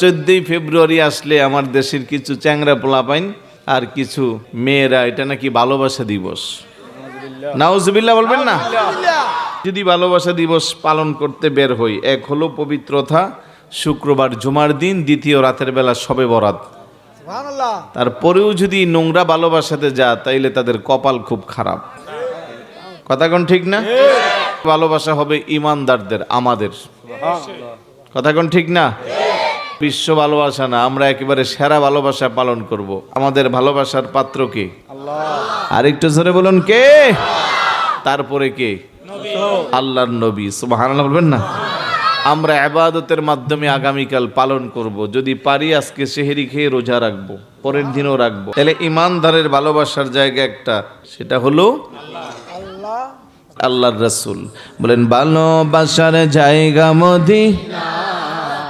চোদ্দই ফেব্রুয়ারি আসলে আমার দেশের কিছু চ্যাংরা পোলাপাইন আর কিছু মেয়েরা এটা নাকি ভালোবাসা দিবস। নাউজুবিল্লাহ বলবেন না? যদি ভালোবাসা দিবস পালন করতে বের হই এক হলো পবিত্রতা শুক্রবার জুমার দিন দ্বিতীয় রাতের বেলা সবে বরাত। তারপরেও যদি নোংরা ভালোবাসাতে যা তাইলে তাদের কপাল খুব খারাপ। কথা কোন ঠিক না? ভালোবাসা হবে ইমানদারদের আমাদের। কথা কোন ঠিক না? বিশ্ব ভালোবাসা না আমরা একেবারে সেরা ভালোবাসা পালন করব। আমাদের ভালোবাসার পাত্র কে? আর একটু জোরে বলুন কে? তারপরে কে? আল্লাহর নবী সুবহানাল্লাহ বলবেন না? আমরা আবাদতের মাধ্যমে আগামীকাল পালন করব। যদি পারি আজকে সেহেরি খেয়ে রোজা রাখব পরের দিনও রাখব। তাহলে ইমানদারের ভালোবাসার জায়গা একটা সেটা হলো আল্লাহ। আল্লাহর রসুল। বলেন ভালোবাসার জায়গা মদি।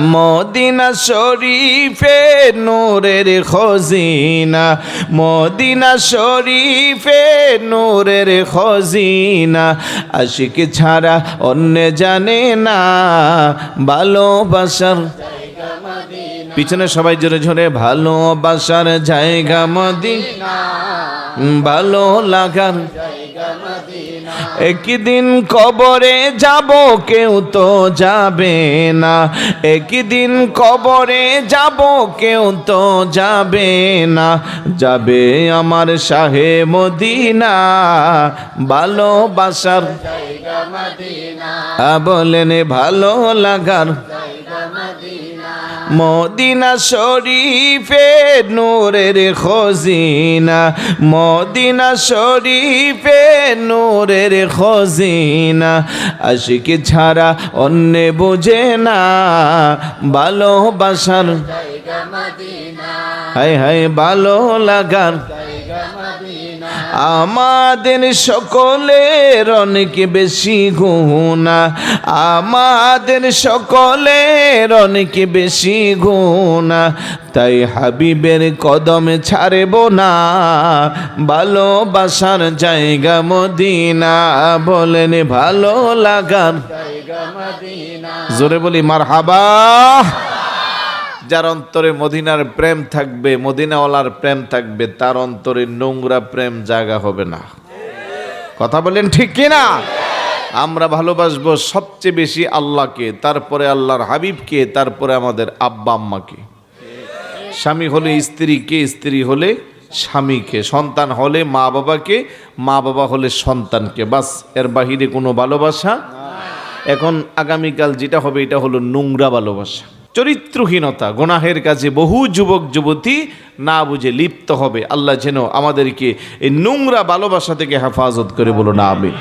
মদিনা। শরীফে নূরের খজিনা। মদিনা শরীফে নূরের খজিনা। আশিক ছাড়া অন্য জানে না ভালোবাসার পিছনে সবাই জোরে জোরে ভালোবাসার জায়গা মদিনা। ভালো লাগার। একদিন কবরে যাব, কেউ তো যাবে না। একদিন কবরে যাব, কেউ তো যাবে না। যাবে আমার শাহে মদিনা, ভালোবাসার। বলেন, ভালো লাগার। মদিনা শরীফে নূরের খজিনা। মদিনা শরীফে নূরের খজিনা। আশিক ছাড়া অন্য বোঝে না। ভালোবাসার হায় হায় ভালো লাগার আমাদের সকলের অনেক বেশি গুণা। আমাদের সকলের অনেক বেশি গুণা। তাই হাবিবের কদম ছাড়ব না। ভালোবাসার জায়গা মদিনা। বলেন, ভালো লাগার জোরে বলি মার হাবা যার অন্তরে মদিনার প্রেম থাকবে, মদিনাওয়ালার প্রেম থাকবে, তার অন্তরে নোংরা প্রেম জায়গা হবে না। কথা বলেন ঠিক কি না? আমরা ভালোবাসবো সবচেয়ে বেশি আল্লাহকে, তারপরে আল্লাহর হাবিবকে, তারপরে আমাদের আব্বা আম্মাকে। স্বামী হলে স্ত্রীকে স্ত্রী হলে স্বামীকে সন্তান হলে মা বাবাকে, মা বাবা হলে সন্তানকে বাস, এর বাহিরে কোনো ভালোবাসা? এখন আগামীকাল যেটা হবে, এটা হলো নোংরা ভালোবাসা। চরিত্রহীনতা, গোনাহের কাজে বহু যুবক, যুবতী না বুঝে লিপ্ত হবে। আল্লাহ যেন আমাদেরকে এই নোংরা ভালোবাসা থেকে হেফাজত করে বলো না আমি